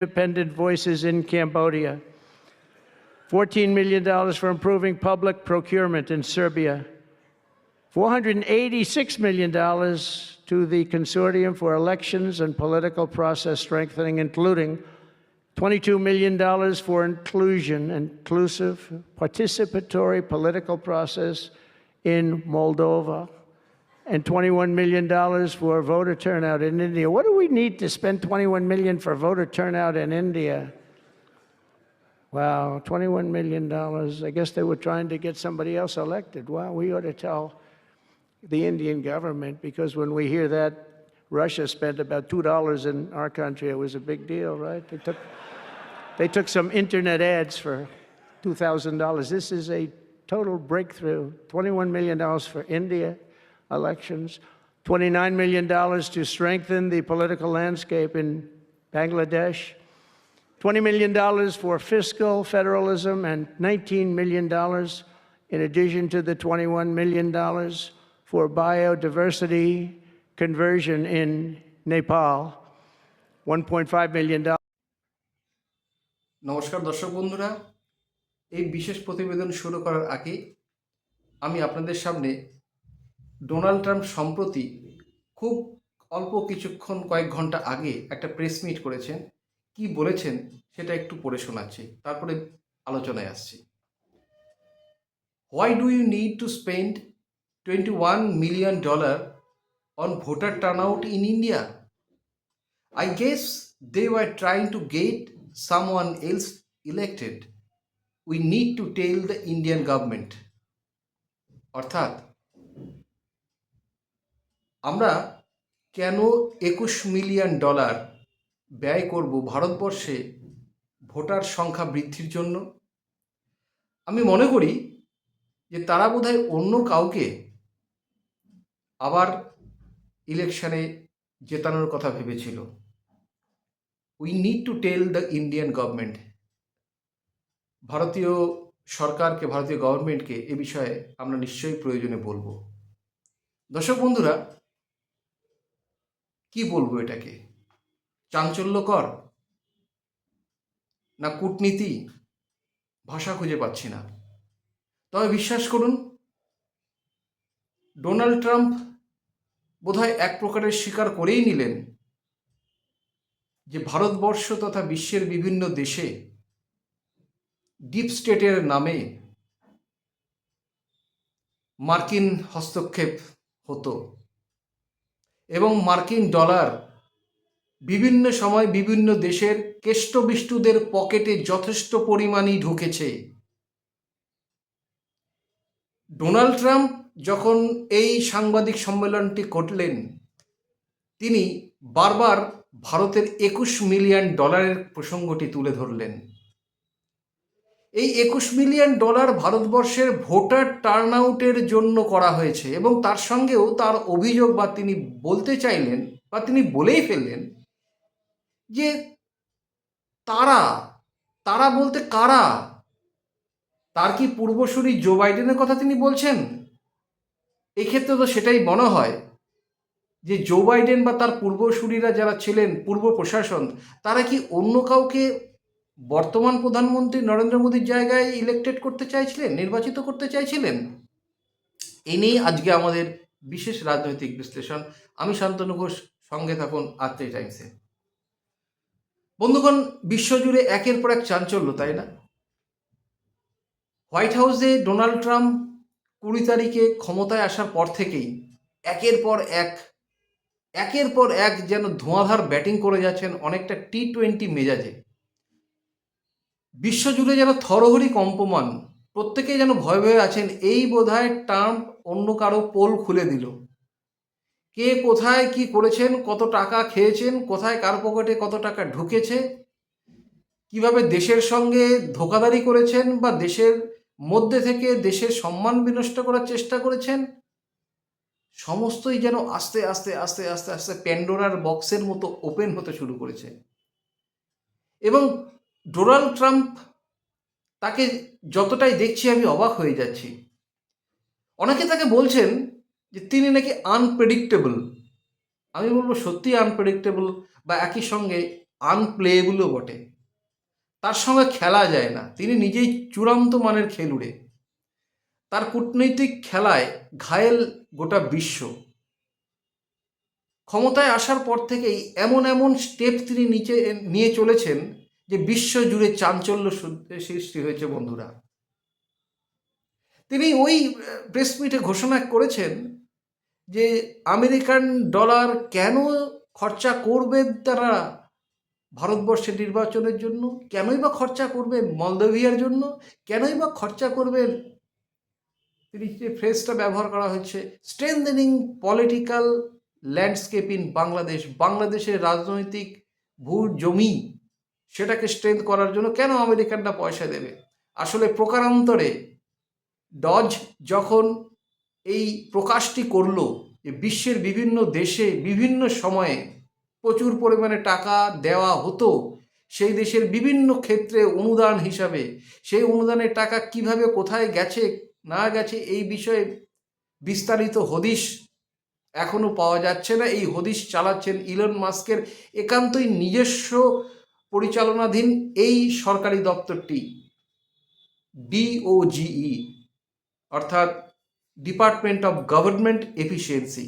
independent voices in Cambodia. $14 million for improving public procurement in Serbia. $486 million to the Consortium for Elections and Political Process Strengthening, including $22 million for inclusion, inclusive, participatory political process in Moldova, and $21 million for voter turnout in India. What do we need to spend 21 million for voter turnout in India? Wow, $21 million. I guess they were trying to get somebody else elected. Wow, we ought to tell the Indian government because when we hear that Russia spent about $2 in our country, it was a big deal, right? They took, they took some internet ads for $2,000. This is a total breakthrough. $21 million for India elections, $29 million to strengthen the political landscape in Bangladesh, $20 million for fiscal federalism, and $19 million in addition to the $21 million for biodiversity conversion in Nepal, $1.5 million. নমস্কার দর্শক বন্ধুরা এই বিশেষ প্রতিবেদন শুরু করার আগে আমি আপনাদের সামনে ডোনাল্ড ট্রাম্প সম্প্রতি খুব অল্প কিছুক্ষণ কয়েক ঘণ্টা আগে একটা প্রেস মিট করেছেন। কি বলেছেন সেটা একটু পড়ে শোনাচ্ছি, তারপরে আলোচনায় আসছি। Why do you need to spend twenty one million dollar on voter turnout in India I guess they were trying to get someone else elected we need to tell the Indian government অর্থাৎ আমরা কেন একুশ million dollar ব্যয় করব ভারতবর্ষে voter সংখ্যা বৃদ্ধির জন্য? আমি মনে করি যে তারা বোধহয় অন্য কাউকে আবার ইলেকশানে জেতানোর কথা ভেবেছিল। We need to tell the Indian government ভারতীয় সরকারকে, ভারতীয় গভর্নমেন্টকে এ বিষয়ে আমরা নিশ্চয়ই প্রয়োজনে বলব। দর্শক বন্ধুরা কি বলব এটাকে? চাঞ্চল্যকর? না কূটনীতি? ভাষা খুঁজে পাচ্ছি না। তবে বিশ্বাস করুন, ডোনাল্ড ট্রাম্প বোধহয় এক প্রকারের স্বীকার করেই নিলেন যে ভারতবর্ষ তথা বিশ্বের বিভিন্ন দেশে ডিপ স্টেটের নামে মার্কিন হস্তক্ষেপ হতো। এবং মার্কিন ডলার বিভিন্ন সময় বিভিন্ন দেশের কেষ্টবিষ্টুদের পকেটে যথেষ্ট পরিমাণই ঢুকেছে। ডোনাল্ড ট্রাম্প যখন এই সাংবাদিক সম্মেলনটি করলেন তিনি বারবার ভারতের একুশ মিলিয়ন ডলারের প্রসঙ্গটি তুলে ধরলেন। এই একুশ মিলিয়ন ডলার ভারতবর্ষের ভোটার টার্ন আউটের জন্য করা হয়েছে এবং তার সঙ্গেও তার অভিযোগ বা তিনি বলতে চাইলেন বা তিনি বলেই ফেললেন যে তারা তারা বলতে কারা? তার কি পূর্বসূরি জো বাইডেনের কথা তিনি বলছেন? এক্ষেত্রে তো সেটাই মনে হয় যে জো বাইডেন বা তার পূর্বসূরীরা যারা ছিলেন, পূর্ব প্রশাসন, তারা কি অন্য কাউকে বর্তমান প্রধানমন্ত্রী নরেন্দ্র মোদীর জায়গায় ইলেক্টেড করতে চাইছিলেন, নির্বাচিত করতে চাইছিলেন? এ নিয়েই আজকে আমাদের বিশেষ রাজনৈতিক বিশ্লেষণ। আমি শান্তনু ঘোষ, সঙ্গে থাকুন আত্মে টাইমসে। বন্ধুগণ, বিশ্বজুড়ে একের পর এক চাঞ্চল্য, তাই না? হোয়াইট হাউসে ডোনাল্ড ট্রাম্প কুড়ি তারিখে ক্ষমতায় আসার পর থেকেই একের পর এক, একের পর এক যেন ধোঁয়াধার ব্যাটিং করে যাচ্ছেন অনেকটা টি টোয়েন্টি মেজাজে। বিশ্বজুড়ে যেন থরহরি কম্পমান, প্রত্যেকেই যেন ভয় ভয়ে আছেন, এই বোধহয় ট্রাম্প অন্য কারও পোল খুলে দিল। কে কোথায় কি করেছেন, কত টাকা খেয়েছেন, কোথায় কার পকেটে কত টাকা ঢুকেছে, কীভাবে দেশের সঙ্গে ধোকাদারি করেছেন বা দেশের মধ্যে থেকে দেশের সম্মান বিনষ্ট করার চেষ্টা করেছেন, সমস্তই যেন আস্তে আস্তে আস্তে আস্তে আস্তে প্যান্ডোরার বক্সের মতো ওপেন হতে শুরু করেছে। এবং ডোনাল্ড ট্রাম্প তাকে যতটাই দেখছি আমি অবাক হয়ে যাচ্ছি। অনেকে তাকে বলছেন যে তিনি নাকি আনপ্রেডিক্টেবল আমি বলব সত্যি আনপ্রেডিক্টেবল বা একই সঙ্গে আনপ্লেয়েবলও বটে। তার সঙ্গে খেলা যায় না। তিনি নিজেই চূড়ান্ত মানের খেলুড়ে। তার কূটনৈতিক খেলায় ঘায়েল গোটা বিশ্ব। ক্ষমতায় আসার পর থেকেই এমন এমন স্টেপ তিনি নিচে, নিয়ে চলেছেন যে বিশ্ব জুড়ে চাঞ্চল্য সৃষ্টি হয়েছে বন্ধুরা। তিনি ওই প্রেস মিটে ঘোষণা করেছেন যে আমেরিকান ডলার কেন খরচা করবে তারা ভারতবর্ষের নির্বাচনের জন্য? কেনই বা খরচা করবেন মলদোভিয়ার জন্য? কেনই বা খরচা করবেন তিনি যে ফ্রেজটা ব্যবহার করা হচ্ছে strengthening political landscape in Bangladesh বাংলাদেশের রাজনৈতিক ভূ জমি সেটাকে স্ট্রেংথ করার জন্য কেন আমেরিকানরা পয়সা দেবে? আসলে প্রকারান্তরে ডজ যখন এই প্রকাশটি করল যে বিশ্বের বিভিন্ন দেশে বিভিন্ন সময়ে প্রচুর পরিমাণে টাকা দেওয়া হতো, সেই দেশের বিভিন্ন ক্ষেত্রে অনুদান হিসাবে, সেই অনুদানের টাকা কীভাবে কোথায় গেছে, না গেছে এই বিষয়ে বিস্তারিত হদিশ এখনও পাওয়া যাচ্ছে না। এই হদিশ চালাচ্ছেন ইলন মাস্কের একান্তই নিজস্ব পরিচালনাধীন এই সরকারি দপ্তরটি ডিওজিই অর্থাৎ ডিপার্টমেন্ট অফ গভর্নমেন্ট এফিসিয়েন্সি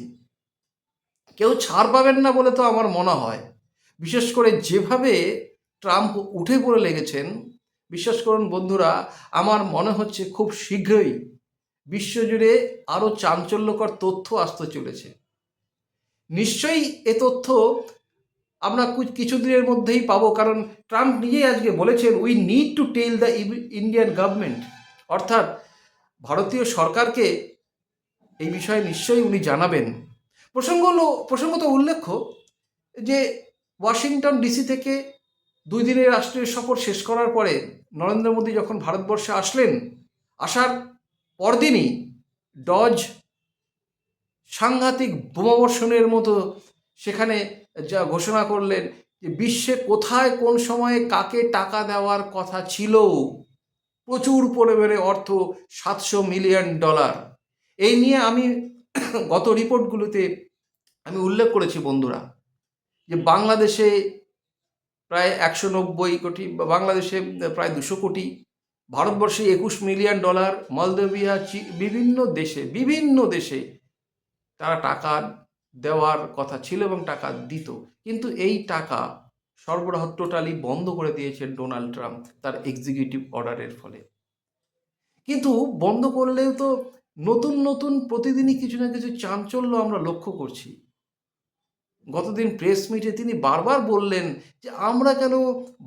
কেউ ছাড় পাবেন না বলে তো আমার মনে হয়। বিশেষ করে যেভাবে ট্রাম্প উঠে পড়ে লেগেছেন বিশ্বাস করুন বন্ধুরা, আমার মনে হচ্ছে খুব শীঘ্রই বিশ্বজুড়ে আরও চাঞ্চল্যকর তথ্য আসতে চলেছে। নিশ্চয়ই এ তথ্য আমরা কিছুদিনের মধ্যেই পাবো, কারণ ট্রাম্প নিজেই আজকে বলেছেন we need to tell the Indian government অর্থাৎ ভারতীয় সরকারকে এই বিষয়ে নিশ্চয়ই উনি জানাবেন। প্রসঙ্গ হলো, প্রসঙ্গত উল্লেখ্য যে ওয়াশিংটন ডিসি থেকে দুই দিনের রাষ্ট্রীয় সফর শেষ করার পরে নরেন্দ্র মোদী যখন ভারতবর্ষে আসলেন, আসার পরদিনই ডজ সাংঘাতিক বোমাবর্ষণের মতো সেখানে যা ঘোষণা করলেন যে বিশ্বে কোথায় কোন সময়ে কাকে টাকা দেওয়ার কথা ছিল, প্রচুর পরিমাণে অর্থ, সাতশো মিলিয়ন ডলার। এই নিয়ে আমি গত রিপোর্টগুলোতে আমি উল্লেখ করেছি বন্ধুরা, যে বাংলাদেশে প্রায় একশো নব্বই কোটি বাংলাদেশে প্রায় দুশো কোটি, ভারতবর্ষে একুশ মিলিয়ন ডলার, মলদোভিয়া বিভিন্ন দেশে বিভিন্ন দেশে তারা টাকা দেওয়ার কথা ছিল এবং টাকা দিত। কিন্তু এই টাকা সরবরাহ টোটালি বন্ধ করে দিয়েছেন ডোনাল্ড ট্রাম্প তার এক্সিকিউটিভ অর্ডারের ফলে। কিন্তু বন্ধ করলেও তো নতুন নতুন প্রতিদিনই কিছু না কিছু চাঞ্চল্য আমরা লক্ষ্য করছি। গতদিন প্রেস মিটে তিনি বারবার বললেন যে আমরা কেন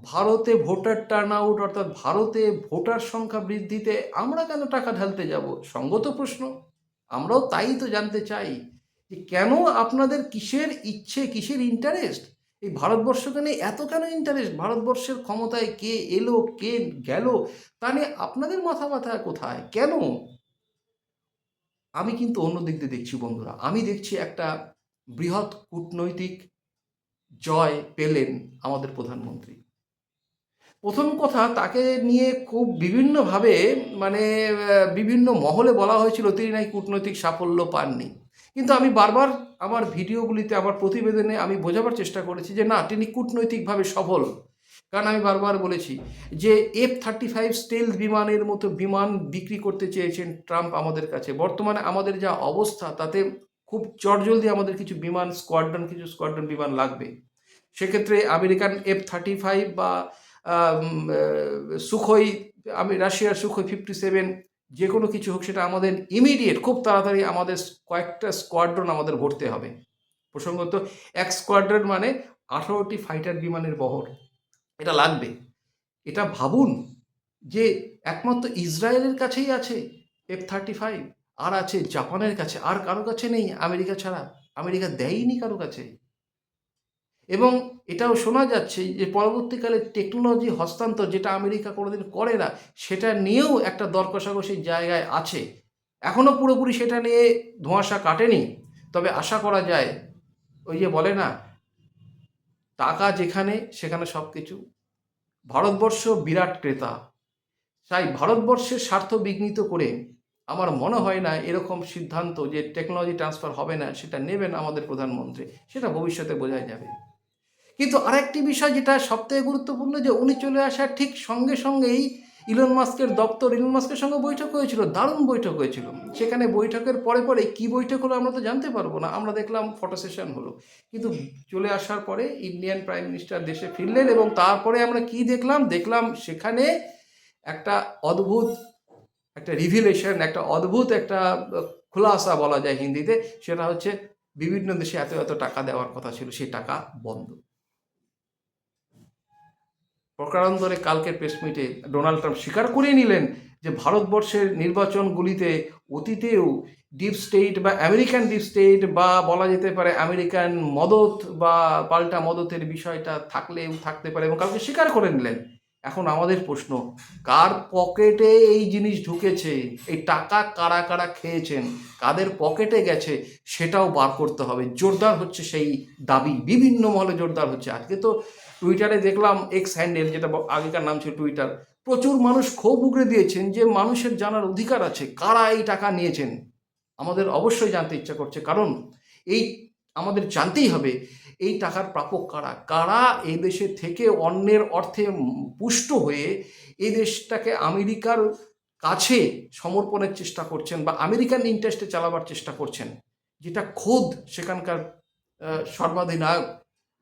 ভারতে ভোটার টার্ন আউট অর্থাৎ ভারতে ভোটার সংখ্যা বৃদ্ধিতে আমরা কেন টাকা ঢালতে যাব? সঙ্গত প্রশ্ন। আমরাও তাই তো জানতে চাই। কেন আপনাদের কিসের ইচ্ছে, কিসের ইন্টারেস্ট এই ভারতবর্ষকে নিয়ে এত কেন ইন্টারেস্ট ভারতবর্ষের ক্ষমতায় কে এলো, কে গেল? তা নিয়ে আপনাদের মাথা ব্যথা কোথায়? কেন? আমি কিন্তু অন্য দিক দিয়ে দেখছি বন্ধুরা। আমি দেখছি একটা বৃহৎ কূটনৈতিক জয় পেলেন আমাদের প্রধানমন্ত্রী। প্রথম কথা, তাকে নিয়ে খুব বিভিন্নভাবে মানে বিভিন্ন মহলে বলা হয়েছিল, তিনি নাকি কূটনৈতিক সাফল্য পাননি। কিন্তু আমি বারবার আমার ভিডিওগুলিতে, আমার প্রতিবেদনে আমি বোঝাবার চেষ্টা করেছি যে না, তিনি কূটনৈতিকভাবে সফল। কারণ আমি বারবার বলেছি যে এফ থার্টি ফাইভ স্টেল বিমানের মতো বিমান বিক্রি করতে চেয়েছেন ট্রাম্প আমাদের কাছে। বর্তমানে আমাদের যা অবস্থা, তাতে খুব চটজলদি আমাদের কিছু বিমান স্কোয়াড্রন কিছু স্কোয়াড্রন বিমান লাগবে। সেক্ষেত্রে আমেরিকান এফ থার্টি ফাইভ বা সুখই, আমি রাশিয়ার সুখই ফিফটি সেভেন যে কোনো কিছু হোক, সেটা আমাদের ইমিডিয়েট খুব তাড়াতাড়ি আমাদের কয়েকটা স্কোয়াড্রন আমাদের ভরতে হবে। প্রসঙ্গত, এক স্কোয়াড্রন মানে আঠারোটি ফাইটার বিমানের বহর। এটা লাগবে। এটা ভাবুন যে একমাত্র ইসরায়েলের কাছেই আছে এফ থার্টি ফাইভ আর আছে জাপানের কাছে, আর কারও কাছে নেই আমেরিকা ছাড়া। আমেরিকা দেয়নি কারও কাছে। এবং এটাও শোনা যাচ্ছে যে পরবর্তীকালে টেকনোলজি হস্তান্তর যেটা আমেরিকা কোনোদিন করে না, সেটা নিয়েও একটা দর কষাকষির জায়গায় আছে। এখনও পুরোপুরি সেটা নিয়ে ধোঁয়াশা কাটেনি। তবে আশা করা যায়, ওই যে বলে না, টাকা যেখানে, সেখানে সব কিছু ভারতবর্ষ বিরাট ক্রেতা। তাই ভারতবর্ষের স্বার্থ বিঘ্নিত করে আমার মনে হয় না এরকম সিদ্ধান্ত যে টেকনোলজি ট্রান্সফার হবে না, সেটা নেবেন আমাদের প্রধানমন্ত্রী, সেটা ভবিষ্যতে বোঝা যাবে। কিন্তু আরেকটি বিষয় যেটা সবথেকে গুরুত্বপূর্ণ যে উনি চলে আসার ঠিক সঙ্গে সঙ্গেই ইলন মাস্কের দপ্তর ইলন মাস্কের সঙ্গে বৈঠক হয়েছিল, দারুণ বৈঠক হয়েছিল। সেখানে বৈঠকের পরে পরে কি বৈঠক হলো আমরা তো জানতে পারব না, আমরা দেখলাম ফটো সেশন হলো। কিন্তু চলে আসার পরে ইন্ডিয়ান প্রাইম মিনিস্টার দেশে ফিরলেন এবং তারপরে আমরা কি দেখলাম? দেখলাম সেখানে একটা অদ্ভুত একটা রিভিলেশন একটা অদ্ভুত একটা খুলাসা বলা যায় হিন্দিতে, সেটা হচ্ছে বিভিন্ন দেশে এত এত টাকা দেওয়ার কথা ছিল, সেই টাকা বন্ধ। প্রকারান্তরে কালকের প্রেস মিটে ডোনাল্ড ট্রাম্প স্বীকার করে নিলেন যে ভারতবর্ষের নির্বাচনগুলিতে অতীতেও ডিপ স্টেট বা আমেরিকান ডিপ স্টেট বা বলা যেতে পারে আমেরিকান মদত বা পাল্টা মদতের বিষয়টা থাকলেও থাকতে পারে এবং কালকে স্বীকার করে নিলেন। এখন আমাদের প্রশ্ন, কার পকেটে এই জিনিস ঢুকেছে? এই টাকা কারা কারা খেয়েছেন? কাদের পকেটে গেছে? সেটাও বার করতে হবে। জোরদার হচ্ছে সেই দাবি। বিভিন্ন মহলে জোরদার হচ্ছে। আজকে তো টুইটারে দেখলাম এক্স হ্যান্ডেল যেটা আগেকার নাম ছিল টুইটার প্রচুর মানুষ ক্ষোভ উগড়ে দিয়েছেন যে মানুষের জানার অধিকার আছে, কারা এই টাকা নিয়েছেন? আমাদের অবশ্যই জানতে ইচ্ছা করছে, কারণ এই আমাদের জানতেই হবে এই টাকার প্রাপক কারা? কারা এই দেশে থেকে অন্যের অর্থে পুষ্ট হয়ে এই দেশটাকে আমেরিকার কাছে সমর্পণের চেষ্টা করছেন বা আমেরিকান ইন্টারেস্টে চালাবার চেষ্টা করছেন? যেটা খোদ সেখানকার সর্বাধিনায়ক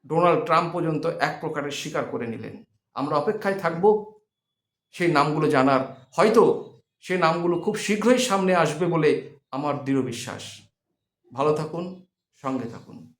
ডোনাল্ড ট্রাম্প পর্যন্ত এক প্রকারের স্বীকার করে নিলেন। আমরা অপেক্ষায় থাকব সেই নামগুলো জানার। হয়তো সেই নামগুলো খুব শীঘ্রই সামনে আসবে বলে আমার দৃঢ় বিশ্বাস। ভালো থাকুন, সঙ্গে থাকুন।